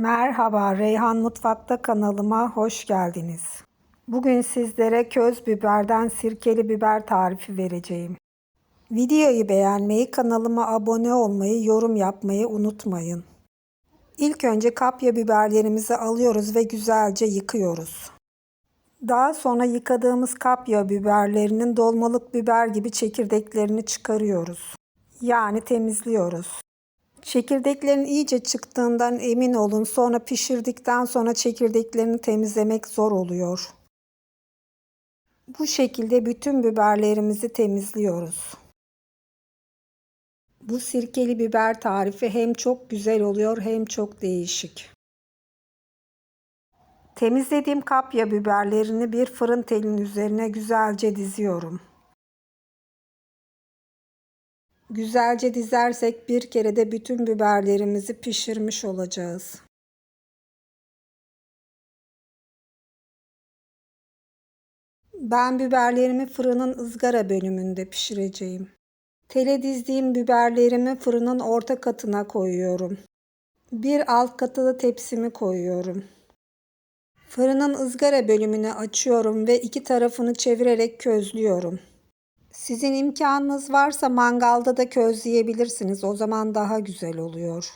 Merhaba, Reyhan Mutfak'ta kanalıma hoş geldiniz. Bugün sizlere köz biberden sirkeli biber tarifi vereceğim. Videoyu beğenmeyi, kanalıma abone olmayı, yorum yapmayı unutmayın. İlk önce kapya biberlerimizi alıyoruz ve güzelce yıkıyoruz. Daha sonra yıkadığımız kapya biberlerinin dolmalık biber gibi çekirdeklerini çıkarıyoruz. Yani temizliyoruz. Çekirdeklerin iyice çıktığından emin olun. Sonra pişirdikten sonra çekirdeklerini temizlemek zor oluyor. Bu şekilde bütün biberlerimizi temizliyoruz. Bu sirkeli biber tarifi hem çok güzel oluyor hem çok değişik. Temizlediğim kapya biberlerini bir fırın telin üzerine güzelce diziyorum. Güzelce dizersek bir kere de bütün biberlerimizi pişirmiş olacağız. Ben biberlerimi fırının ızgara bölümünde pişireceğim. Tele dizdiğim biberlerimi fırının orta katına koyuyorum. Bir alt katılı tepsimi koyuyorum. Fırının ızgara bölümünü açıyorum ve iki tarafını çevirerek közlüyorum. Sizin imkanınız varsa mangalda da közleyebilirsiniz. O zaman daha güzel oluyor.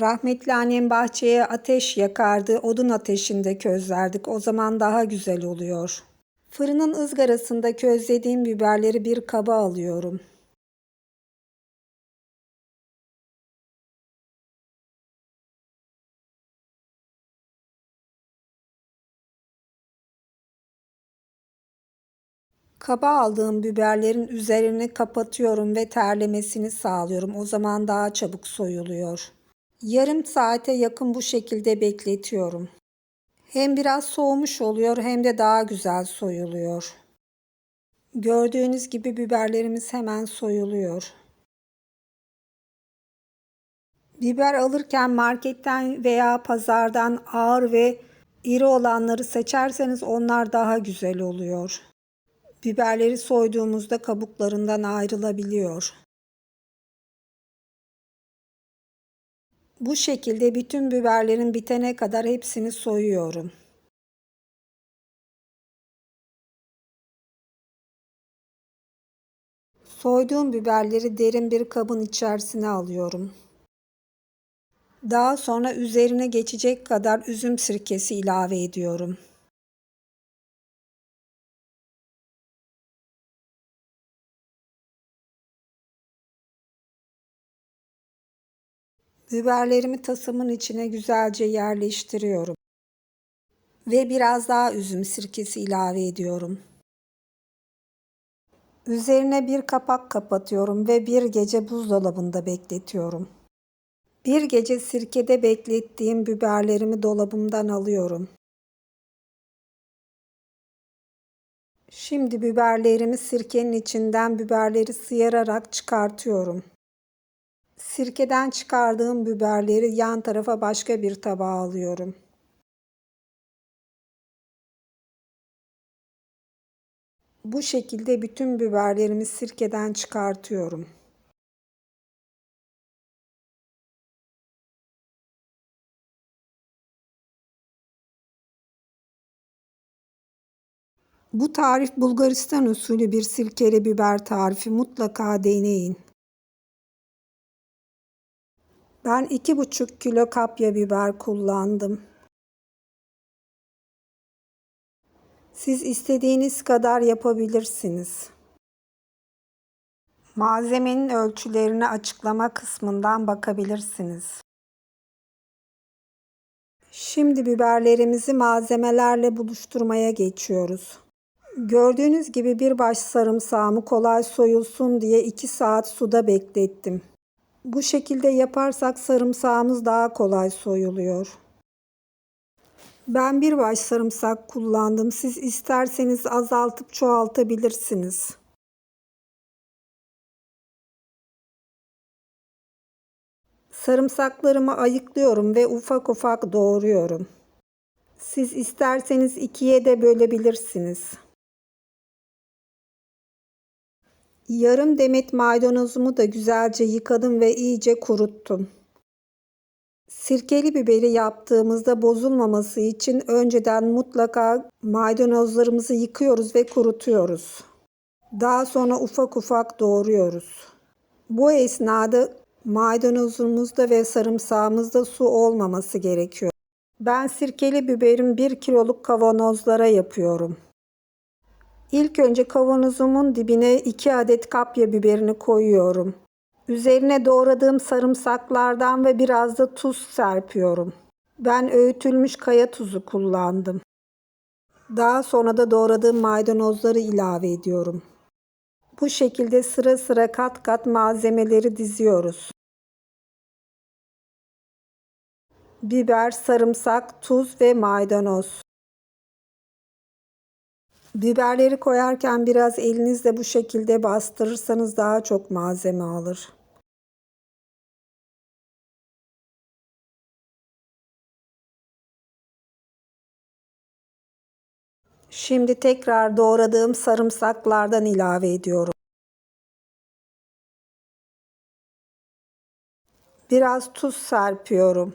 Rahmetli annem bahçeye ateş yakardı. Odun ateşinde közlerdik. O zaman daha güzel oluyor. Fırının ızgarasında közlediğim biberleri bir kaba alıyorum. Kaba aldığım biberlerin üzerini kapatıyorum ve terlemesini sağlıyorum. O zaman daha çabuk soyuluyor. Yarım saate yakın bu şekilde bekletiyorum. Hem biraz soğumuş oluyor hem de daha güzel soyuluyor. Gördüğünüz gibi biberlerimiz hemen soyuluyor. Biber alırken marketten veya pazardan ağır ve iri olanları seçerseniz onlar daha güzel oluyor. Biberleri soyduğumuzda kabuklarından ayrılabiliyor. Bu şekilde bütün biberlerin bitene kadar hepsini soyuyorum. Soyduğum biberleri derin bir kabın içerisine alıyorum. Daha sonra üzerine geçecek kadar üzüm sirkesi ilave ediyorum. Biberlerimi tasımın içine güzelce yerleştiriyorum. Ve biraz daha üzüm sirkesi ilave ediyorum. Üzerine bir kapak kapatıyorum ve bir gece buzdolabında bekletiyorum. Bir gece sirkede beklettiğim biberlerimi dolabımdan alıyorum. Şimdi biberlerimi sirkenin içinden biberleri sıyırarak çıkartıyorum. Sirkeden çıkardığım biberleri yan tarafa başka bir tabağa alıyorum. Bu şekilde bütün biberlerimi sirkeden çıkartıyorum. Bu tarif Bulgaristan usulü bir sirkeli biber tarifi mutlaka deneyin. Ben iki buçuk kilo kapya biber kullandım. Siz istediğiniz kadar yapabilirsiniz. Malzemenin ölçülerini açıklama kısmından bakabilirsiniz. Şimdi biberlerimizi malzemelerle buluşturmaya geçiyoruz. Gördüğünüz gibi bir baş sarımsağımı kolay soyulsun diye 2 saat suda beklettim. Bu şekilde yaparsak sarımsağımız daha kolay soyuluyor. Ben bir baş sarımsak kullandım. Siz isterseniz azaltıp çoğaltabilirsiniz. Sarımsaklarımı ayıklıyorum ve ufak ufak doğruyorum. Siz isterseniz ikiye de bölebilirsiniz. Yarım demet maydanozumu da güzelce yıkadım ve iyice kuruttum. Sirkeli biberi yaptığımızda bozulmaması için önceden mutlaka maydanozlarımızı yıkıyoruz ve kurutuyoruz. Daha sonra ufak ufak doğruyoruz. Bu esnada maydanozumuzda ve sarımsağımızda su olmaması gerekiyor. Ben sirkeli biberim 1 kiloluk kavanozlara yapıyorum. İlk önce kavanozumun dibine 2 adet kapya biberini koyuyorum. Üzerine doğradığım sarımsaklardan ve biraz da tuz serpiyorum. Ben öğütülmüş kaya tuzu kullandım. Daha sonra da doğradığım maydanozları ilave ediyorum. Bu şekilde sıra sıra kat kat malzemeleri diziyoruz. Biber, sarımsak, tuz ve maydanoz. Biberleri koyarken biraz elinizle bu şekilde bastırırsanız daha çok malzeme alır. Şimdi tekrar doğradığım sarımsaklardan ilave ediyorum. Biraz tuz serpiyorum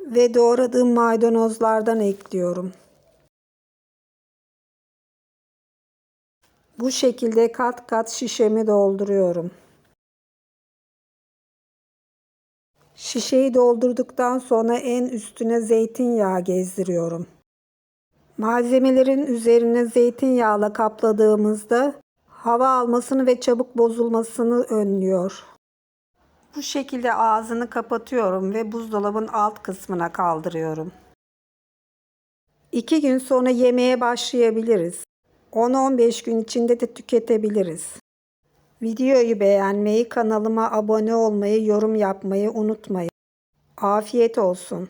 ve doğradığım maydanozlardan ekliyorum. Bu şekilde kat kat şişemi dolduruyorum. Şişeyi doldurduktan sonra en üstüne zeytinyağı gezdiriyorum. Malzemelerin üzerine zeytinyağla kapladığımızda hava almasını ve çabuk bozulmasını önlüyor. Bu şekilde ağzını kapatıyorum ve buzdolabın alt kısmına kaldırıyorum. 2 gün sonra yemeye başlayabiliriz. 10-15 gün içinde de tüketebiliriz. Videoyu beğenmeyi, kanalıma abone olmayı, yorum yapmayı unutmayın. Afiyet olsun.